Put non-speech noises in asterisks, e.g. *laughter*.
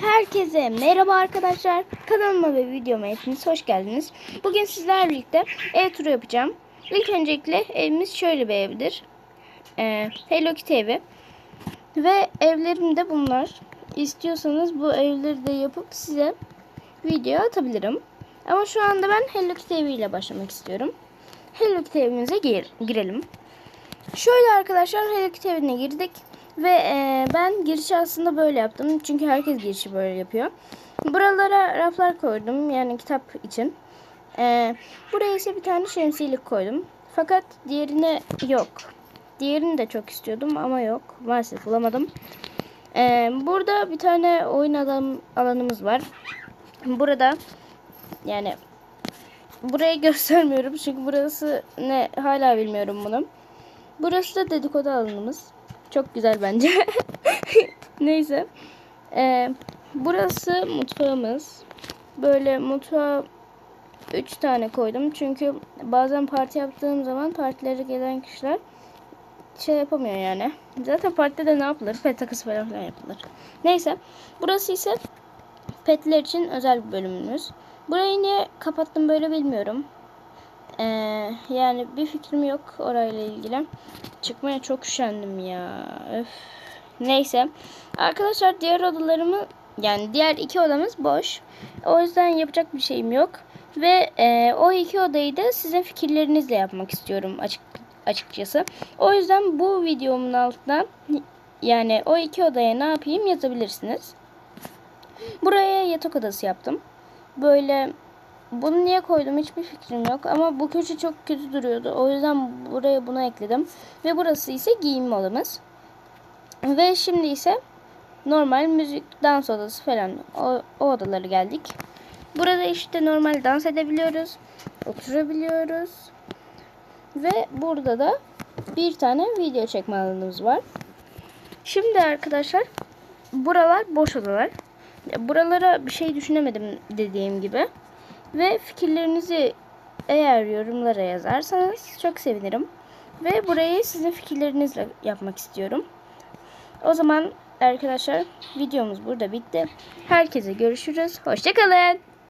Herkese merhaba arkadaşlar. Kanalıma ve videoma hepiniz hoş geldiniz. Bugün sizlerle birlikte ev turu yapacağım. İlk öncelikle evimiz şöyle bir evdir. Ee, Hello Kitty evi. Ve evlerim de bunlar. İstiyorsanız bu evleri de yapıp size video atabilirim. Ama şu anda ben Hello Kitty eviyle başlamak istiyorum. Hello Kitty evimize gir girelim. Şöyle arkadaşlar Hello Kitty evine girdik. Ve e, ben girişi aslında böyle yaptım. Çünkü herkes girişi böyle yapıyor. Buralara raflar koydum. Yani kitap için. E, buraya ise bir tane şemsiyelik koydum. Fakat diğerine yok. Diğerini de çok istiyordum ama yok. Maalesef bulamadım. E, burada bir tane oyun adam alanımız var. Burada yani burayı *laughs* göstermiyorum çünkü burası ne hala bilmiyorum bunu. Burası da dedikodu alanımız. Çok güzel bence. *laughs* Neyse. Ee, burası mutfağımız. Böyle mutfağa 3 tane koydum. Çünkü bazen parti yaptığım zaman partilere gelen kişiler şey yapamıyor yani. Zaten partide ne yapılır? Pet takısı falan filan yapılır. Neyse. Burası ise petler için özel bir bölümümüz. Burayı niye kapattım böyle bilmiyorum. Ee, yani bir fikrim yok orayla ilgili. Çıkmaya çok üşendim ya. Öf. Neyse. Arkadaşlar diğer odalarımı yani diğer iki odamız boş. O yüzden yapacak bir şeyim yok. Ve e, o iki odayı da sizin fikirlerinizle yapmak istiyorum açık açıkçası. O yüzden bu videomun altına yani o iki odaya ne yapayım yazabilirsiniz. Buraya yatak odası yaptım. Böyle bunu niye koydum hiçbir fikrim yok ama bu köşe çok kötü duruyordu. O yüzden buraya bunu ekledim. Ve burası ise giyinme odamız. Ve şimdi ise normal müzik, dans odası falan o, o odaları geldik. Burada işte normal dans edebiliyoruz. Oturabiliyoruz. Ve burada da bir tane video çekme alanımız var. Şimdi arkadaşlar buralar boş odalar. Buralara bir şey düşünemedim dediğim gibi. Ve fikirlerinizi eğer yorumlara yazarsanız çok sevinirim. Ve burayı sizin fikirlerinizle yapmak istiyorum. O zaman arkadaşlar videomuz burada bitti. Herkese görüşürüz. Hoşçakalın.